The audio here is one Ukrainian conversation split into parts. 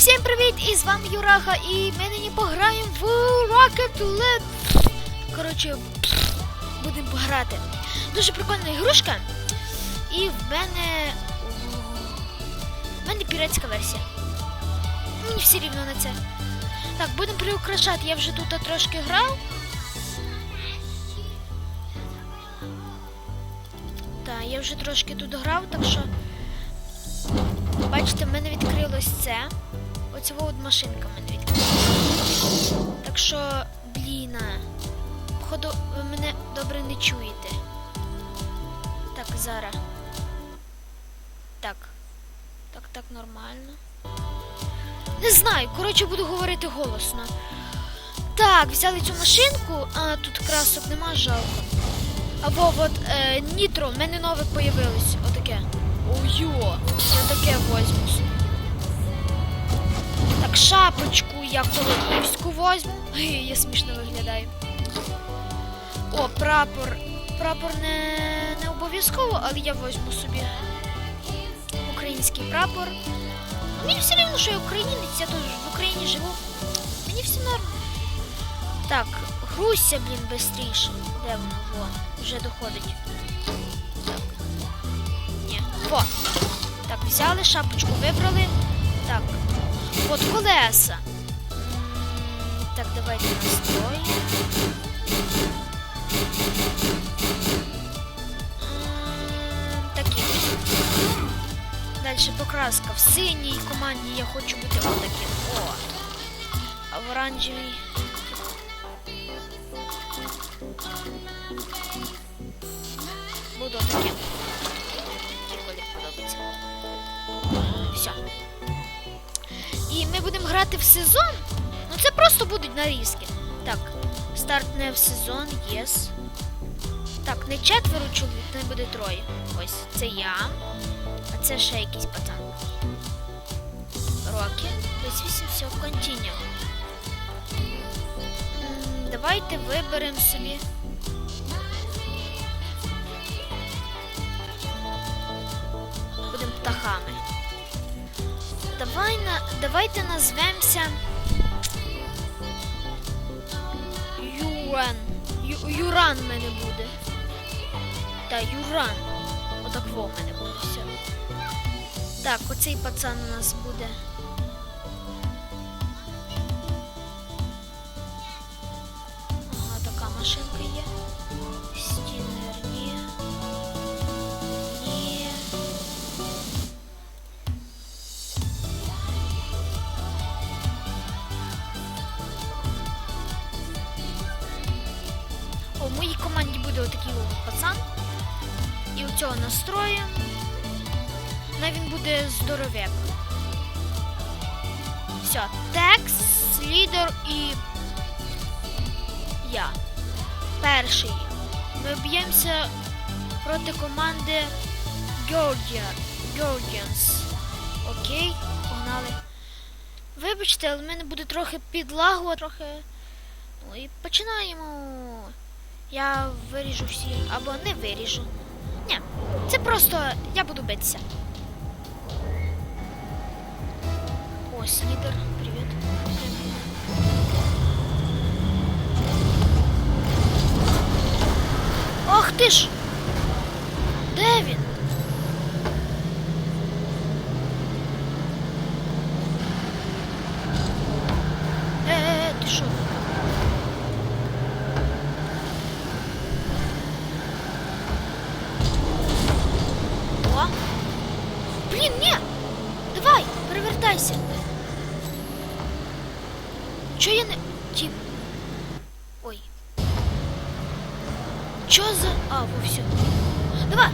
Всім привіт! І з вами Юраха, і ми нині пограємо в Rocket League. Коротше, будемо пограти. Дуже прикольна ігрушка. І в мене. В мене піратська версія. Мені все рівно на це. Так, будемо приукрашати. Я вже тут трошки грав. Так, я вже трошки тут грав, так що. Бачите, в мене відкрилось це. Оця от машинка мене відкрилась. Так що, блін, походу, ви мене добре не чуєте. Так, зараз. Так. Так, так, нормально. Не знаю, коротше, буду говорити голосно. Так, взяли цю машинку, а тут красок нема, жалко. Або от е, нітро, в мене нове появилось. Отаке. Ой-йо, я таке возьму собі. Так, шапочку я колодівську возьму. Ой, я смішно виглядаю. О, прапор. Прапор не, не обов'язково, але я возьму собі український прапор. Мені все рівно, що я українець, я теж в Україні живу. Мені все норм. Так, груся, блін, бистріше. Де воно? Во, вже доходить. Так. Ні. Во. Так, взяли, шапочку вибрали. Так. От колеса. Так, давайте настрой. Такі. Далі покраска. В синій команді я хочу бути отаким. О. А в оранжевій. Грати в сезон. Ну це просто будуть нарізки. Так, старт не в сезон, єс. Так, не четверо чоловік, не буде троє. Ось, це я. А це ще якийсь пацан. Роки. 28, все, континю. Давайте виберемо собі. Будемо птахами. Давай на, давайте назвемося Юран. Ю, Юран в мене буде. Та, Юран. Отак во в мене буде все. Так, оцей пацан у нас буде. В моїй команді буде отакий от пацан. І у цього настрою. На він буде здоров'як. Все, текс, лідер і я. Перший. Ми б'ємося проти команди Guardian. Окей, погнали. Вибачте, але в мене буде трохи підлагу, трохи. Ну і починаємо. Я виріжу всі. Або не виріжу. Ні, це просто я буду битися. Ось лідер, привіт. Ах ти ж! Де він? Е-е-е, ти що? О! Блін, ні! Давай, перевертайся. Чо я не. Тіп. Ой. Чо за. А, во все. Давай!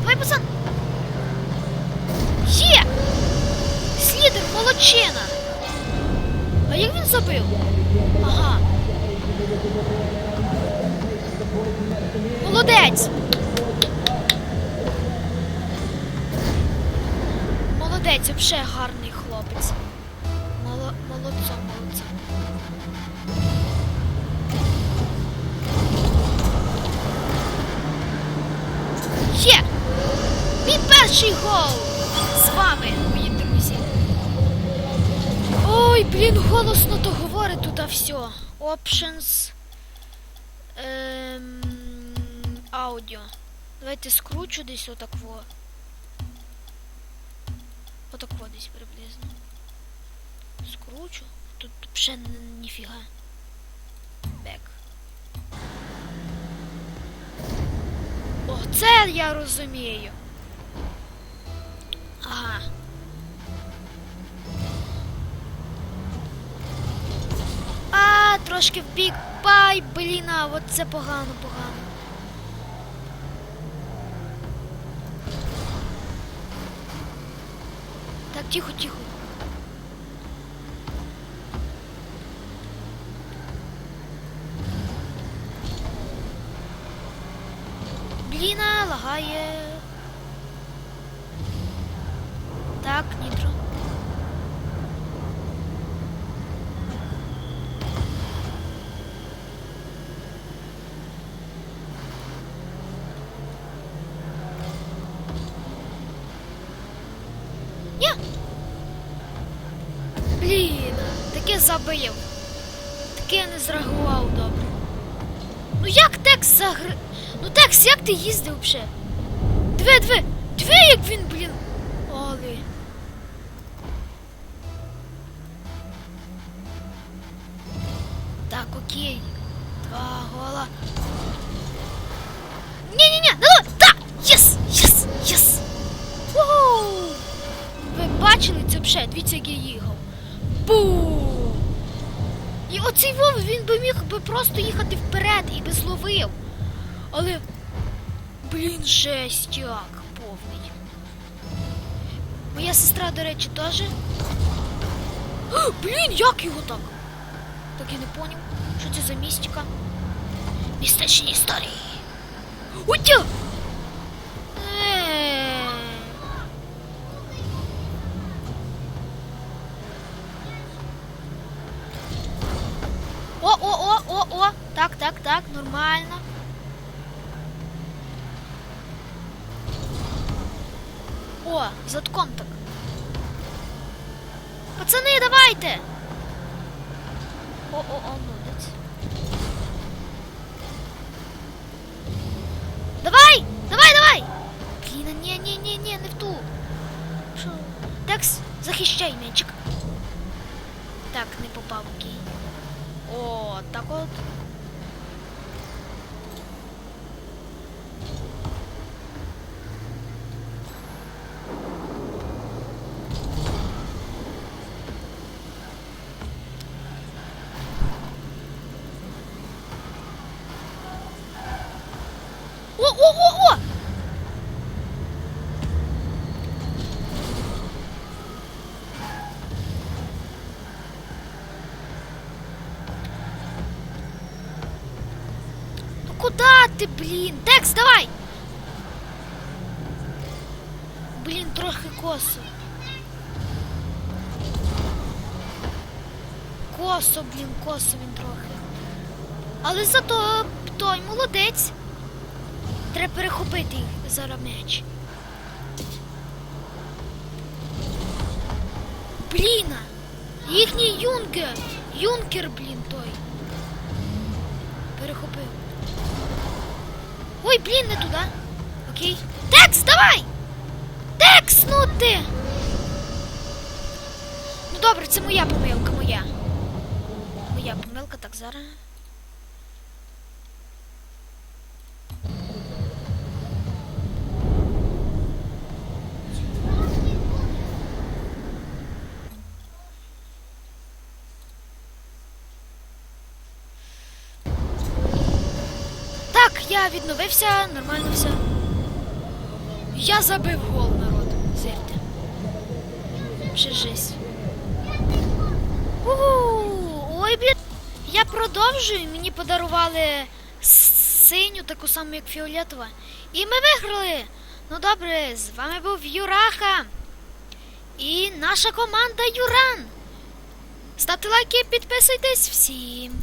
Давай, пацан! Є! Слідер, молодчина! А як він забив? Ага. Молодець! Молодець, взагалі гарний хлопець. Моло... Молодцом, Є! Мій перший гол! З вами, мої друзі. Ой, блін, голосно то говорить тут все. Options. Ем, аудіо. Давайте скручу десь отак во. Отак во десь приблизно. Скручу. Тут н- ніфіга. Бек. Це я розумію. Ага. А, трошки в бік. Бай, блін, а от це погано, погано. Так, тихо, тихо. Бліна, лагає. Так, нітро. Ні. Блін, таке забив. Таке не зреагував добре. Ну як Текс загр... Ну Текс, як ти їздив взагалі? Две, две, як він, блін. Оли. Так, окей. Два гола. Ні-ні-ні, ну, так! Єс! Єс! Єс! Воу! Ви бачили це взагалі? Дивіться, як я їхав. Бу! І оцей Вов, він би міг би просто їхати вперед і би зловив. Але. Блін, жестяк повний. Моя сестра, до речі, теж. Блін, як його так? Так я не поняв. Що це за містика? Містичні історії. Утя! Е. О, о, о, о, о! Так, так, так, нормально. О, затком так. Пацани, давайте! О, о, о, молодець. Давай! Давай, давай! Блін, ні, ні, ні, ні, не в ту. Що? Текс, захищай м'ячик. Так, не попав, окей. О, так от. О, о! Ну куда ти, блін? Текс, давай! Блін, трохи косо. Косо, блін, косо він трохи. Але зато той молодець. Треба перехопити зараз м'яч. Блін! Їхній юнкер! Юнкер, блін, той. Перехопив. Ой, блін, не туди. Окей. Текс, давай! Текс, ну ти! Ну добре, це моя помилка, моя. Моя помилка, так зараз. Я відновився, нормально все. Я забив гол, народ. Зирте. Ще жесть. Ой, блін. Я продовжую. Мені подарували синю, таку саму, як фіолетова. І ми виграли. Ну добре, з вами був Юраха. І наша команда Юран. Ставте лайки, підписуйтесь всім.